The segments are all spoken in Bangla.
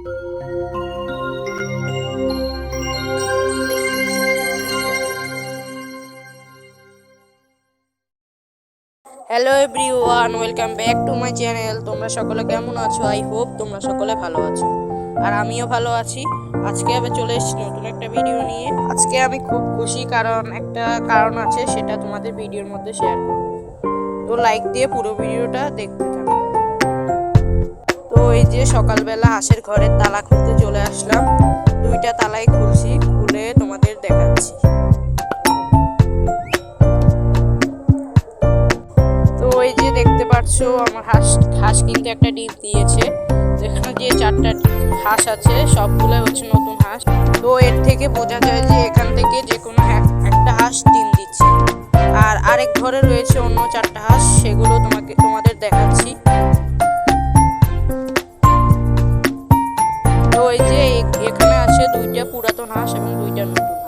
Hello everyone welcome back to my channel তোমরা সকলে কেমন আছো? আই হোপ তোমরা সকলে ভালো আছো। আর আমিও ভালো আছি। আজকে আবার চলে এসেছি নতুন একটা ভিডিও নিয়ে। আজকে আমি খুব খুশি কারণ একটা কারণ আছে, সেটা তোমাদের ভিডিওর মধ্যে শেয়ার করব। তো লাইক দিয়ে পুরো ভিডিওটা দেখতে থাকো। যে সকালবেলা হাঁসের ঘরের তালা খুলতে চলে আসলাম। দুইটা তালাই খুলছি, খুলে তোমাদের দেখাচ্ছি। তো ওই যে দেখতে পাচ্ছো আমার হাঁস হাঁস কিন্তু একটা ডিম দিয়েছে। এখানে যে চারটা হাঁস আছে, সবগুলো হচ্ছে নতুন হাঁস। তো এর থেকে বোঝা যায় যে এখান থেকে যে কোনো একটা হাঁস ডিম দিচ্ছে। আর আরেক ঘরে রয়েছে অন্য চারটা হাঁস, সেগুলো তোমাকে, তোমাদের দেখাচ্ছি।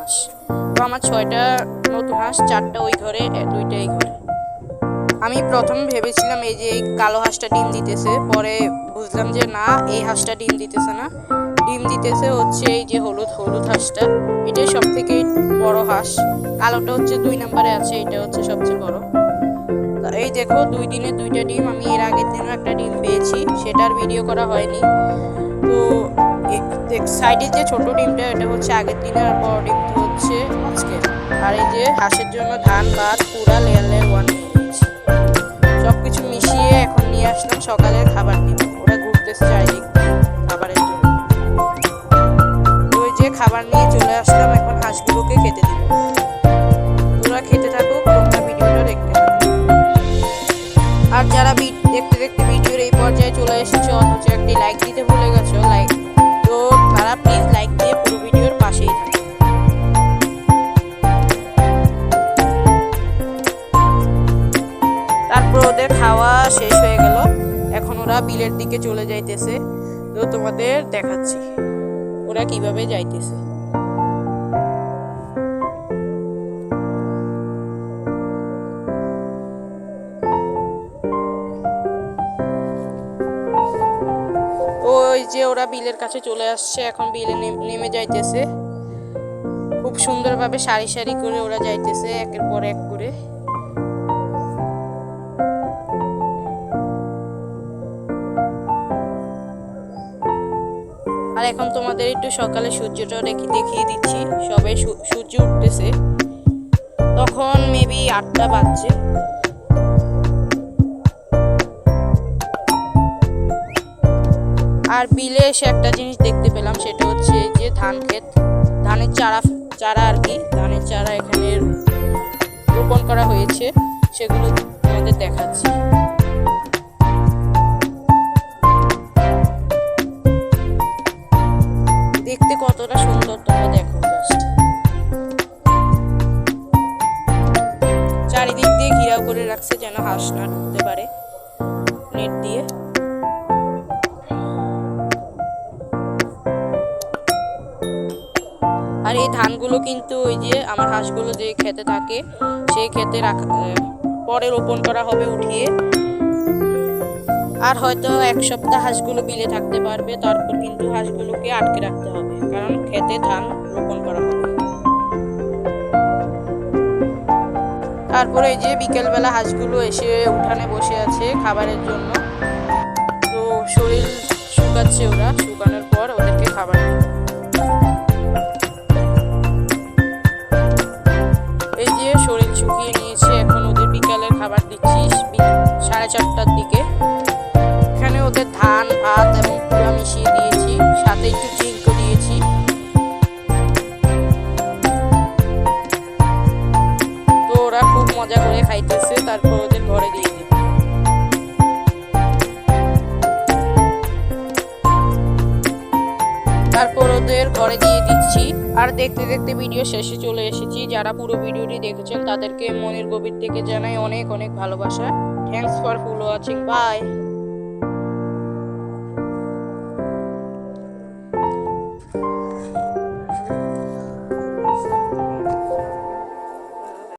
হাঁস। তো আমার ছয়টা নতুন হাঁস, চারটা ওই ঘরে, দুইটা এই ঘরে। আমি প্রথম ভেবেছিলাম এই যে এই কালো হাঁসটা ডিম দিতেছে, পরে বুঝলাম যে না, এই হাঁসটা ডিম দিতেছে না। ডিম দিতেছে হচ্ছে এই যে হলুদ হলুদ হাঁসটা। এটাই সব থেকে বড় হাঁস। কালোটা হচ্ছে দুই নম্বরে আছে, এটা হচ্ছে সবচেয়ে বড়। এই দেখো, দুই দিনে দুইটা ডিম, আমি এর আগের দিনও একটা ডিম পেয়েছি, সেটার ভিডিও করা হয়নি। তো সাইডের যে ছোট ডিমটা, এটা হচ্ছে আগের দিনের আর বড় ডিমটা হচ্ছে আজকে। আর এই যে হাঁসের জন্য ধান, ভাত পুরা লেয়ার লেয়ার ওয়ান সব কিছু মিশিয়ে এখন নিয়ে আসলাম সকালের খাবার দিব ওরা ঘুরতেছে চারিদিক খাবারের জন্য। ওই যে খাবার নিয়ে চলে আসলাম, এখন হাঁসগুলোকে খেতে দিব। তোরা খেতে থাকুক তোমরা ভিডিওটা দেখতে আর যারা দেখতে দেখতে ভিডিওর এই পর্যায়ে চলে এসেছ, অথচ একটি লাইক দিতে ওদের খাওয়া শেষ হয়ে গেল। এখন ওরা বিলের দিকে চলে যাইতেছে। তো তোমাদের দেখাচ্ছি ওরা কীভাবে যাইতেছে। ওই যে ওরা বিলের কাছে চলে আসছে, এখন বিলে নেমে যাইতেছে। খুব সুন্দরভাবে সারি সারি করে ওরা যাইতেছে, একের পর এক করে। আর এখন তোমাদের একটু সকালে সূর্যটা দেখি দেখিয়ে দিচ্ছি। সবে সূর্য উঠতেছে। তখন মেবি আটটা বাজছে। আর বিলে এসে একটা জিনিস দেখতে পেলাম, সেটা হচ্ছে যে ধান ক্ষেত, ধানের চারা চারা আর কি, ধানের চারা এখানে রোপণ করা হয়েছে। সেগুলো তোমাদের দেখাচ্ছি। রাখছে যেন হাঁস না ঢুকতে পারে। নেট দিয়ে। আর এই ধানগুলো কিন্তু ওই যে আমার হাঁসগুলো যে খেতে থাকে, সেই খেতে রাখা পরে রোপণ করা হবে উঠিয়ে। আর হয়তো এক সপ্তাহ হাঁসগুলো বিলে থাকতে পারবে, তারপর কিন্তু হাঁসগুলোকে আটকে রাখতে হবে। কারণ খেতে ধান রোপণ করা তারপরে এই যে বিকেলবেলা হাঁসগুলো এসে উঠানে বসে আছে খাবারের জন্য। তো শরীর শুকাচ্ছে ওরা, শুকানোর পর ওদেরকে খাবার এই যে শরীর শুকিয়ে নিয়েছে, এখন ওদের বিকালের খাবার দিচ্ছি সাড়ে চারটার দিকে। এখানে ওদের ধান, ভাত আর দেখতে দেখতে ভিডিও শেষে চলে এসেছি। যারা পুরো ভিডিওটি দেখেছেন, তাদেরকে মনের গভীর থেকে জানাই অনেক অনেক ভালোবাসা। Thanks for full watching bye